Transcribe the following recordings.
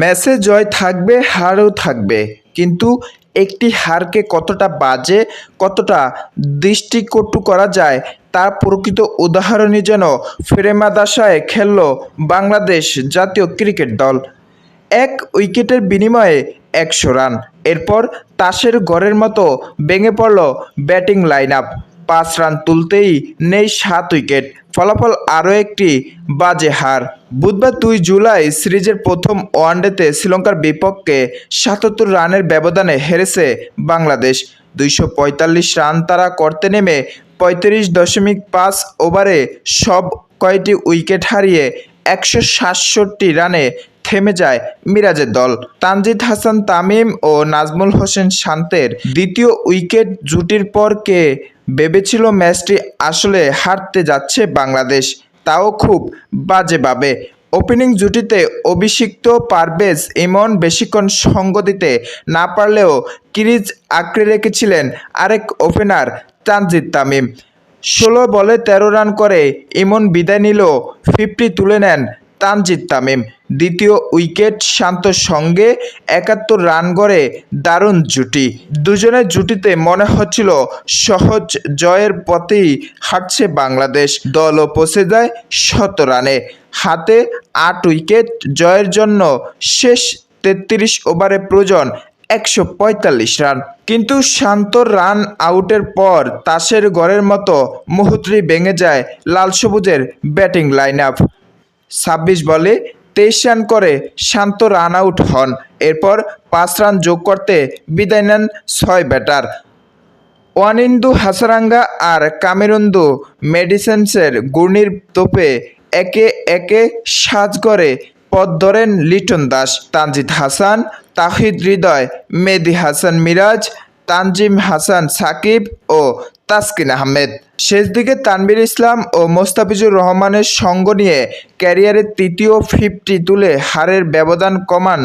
ম্যাচে জয় থাকবে, হারও থাকবে। কিন্তু একটি হারকে কতটা বাজে, কতটা দৃষ্টিকটু করা যায়, তার প্রকৃত উদাহরণই যেন ফেরেমাদাসায় খেলল বাংলাদেশ জাতীয় ক্রিকেট দল। এক উইকেটের বিনিময়ে একশো রান। এরপর তাসের গড়ের মতো ভেঙে পড়ল ব্যাটিং লাইন আপ পাঁচ রান তুলতেই নেই সাত উইকেট। ফলাফল আরও একটি বাজে হার। বুধবার দুই জুলাই সিরিজের প্রথম ওয়ানডেতে শ্রীলঙ্কার বিপক্ষে সাতাত্তর রানের ব্যবধানে হেরেছে বাংলাদেশ। দুইশো পঁয়তাল্লিশ রান তারা করতে নেমে পঁয়ত্রিশ দশমিক পাঁচ ওভারে সব কয়টি উইকেট হারিয়ে একশো সাতষট্টি রানে থেমে যায় মিরাজের দল। তানজিদ হাসান তামিম ও নাজমুল হোসেন শান্তের দ্বিতীয় উইকেট জুটির পর কে ভেবেছিল ম্যাচটি আসলে হারতে যাচ্ছে বাংলাদেশ, তাও খুব বাজেভাবে। ওপেনিং জুটিতে অভিষিক্ত পারভেজ ইমন বেশিক্ষণ সঙ্গ দিতে না পারলেও ক্রিজ আঁকড়ে রেখেছিলেন আরেক ওপেনার তানজিদ তামিম। ষোলো বলে তেরো রান করে ইমন বিদায় নিল ফিফটি তুলে নেন তানজিদ তামিম। দ্বিতীয় উইকেট শান্ত সঙ্গে একাত্তর রান গড়ে দারুণ জুটি। দুজনের জুটিতে মনে হচ্ছিল সহজ জয়ের পথেই হাঁটছে বাংলাদেশ। দলও পৌঁছে যায় শত রানে। হাতে আট উইকেট, জয়ের জন্য শেষ তেত্রিশ ওভারে প্রয়োজন একশো পঁয়তাল্লিশ রান। কিন্তু শান্তর রান আউটের পর তাসের গড়ের মতো মুহূর্তেই ভেঙে যায় লাল সবুজের ব্যাটিং লাইন আপ ছাব্বিশ বলে তেইশ রান করে শান্ত রান আউট হন। এরপর পাঁচ রান যোগ করতে বিদায় নেন ছয় ব্যাটার। ওয়ানিন্দু হাসারাঙ্গা আর কামেরুন্দু মেডিসেন্সের ঘূর্ণির তোপে একে একে সাজ করে পথ ধরেন লিটন দাস, তানজিদ হাসান, তাহিদ হৃদয় মেদি হাসান মিরাজ তানজিম হাসান সাকিব ও তাসকিন আহমেদ। শেষ দিকে তানবির ইসলাম ও মোস্তাফিজুর রহমানের সঙ্গ নিয়ে ক্যারিয়ারের তৃতীয় ফিফটি তুলে হারের ব্যবধান কমান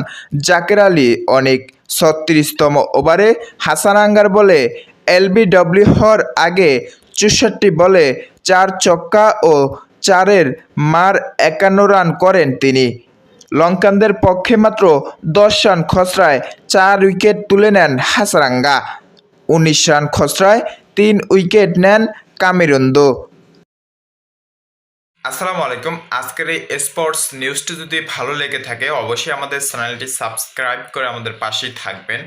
জাকের আলী অনেক। ছত্রিশতম ওভারে হাসান আঙ্গার বলে এলবিডব্লিউ হওয়ার আগে চৌষট্টি বলে চার চক্কা ও চারের মার একান্ন রান করেন তিনি। লঙ্কানদের পক্ষে মাত্র দশ রান খসড়ায় চার উইকেট তুলে নেন হাসারাঙ্গা। উনিশ রান খসড়ায় তিন উইকেট নেন কামিরুন্দু। আসসালামু আলাইকুম। আজকের এই স্পোর্টস নিউজটি যদি ভালো লেগে থাকে, অবশ্যই আমাদের চ্যানেলটি সাবস্ক্রাইব করে আমাদের পাশেই থাকবেন।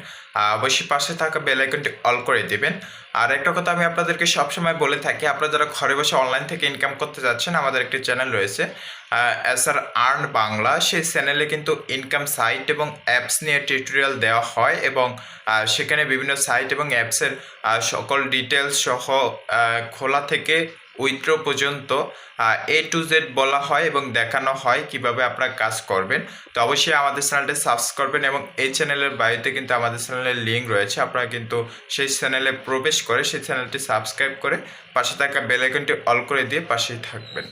অবশ্যই পাশে থাকা বেল আইকনটি অল করে দিবেন। আর একটা কথা আমি আপনাদেরকে সবসময় বলে থাকি, আপনারা যারা ঘরে বসে অনলাইন থেকে ইনকাম করতে যাচ্ছেন, আমাদের একটি চ্যানেল রয়েছে এস আর আর্ন বাংলা সেই চ্যানেলে কিন্তু ইনকাম সাইট এবং অ্যাপস নিয়ে টিউটোরিয়াল দেওয়া হয় এবং সেখানে বিভিন্ন সাইট এবং অ্যাপসের সকল ডিটেলস সহ খোলা থেকে উইথড্র পর্যন্ত এ টু জেড বলা হয় এবং দেখানো হয় কীভাবে আপনারা কাজ করবেন। তো অবশ্যই আমাদের চ্যানেলটি সাবস্ক্রাইব করবেন এবং এই চ্যানেলের বাড়িতে কিন্তু আমাদের চ্যানেলের লিঙ্ক রয়েছে। আপনারা কিন্তু সেই চ্যানেলে প্রবেশ করে সেই চ্যানেলটি সাবস্ক্রাইব করে পাশে থাকা বেলাইকনটি অল করে দিয়ে পাশেই থাকবেন।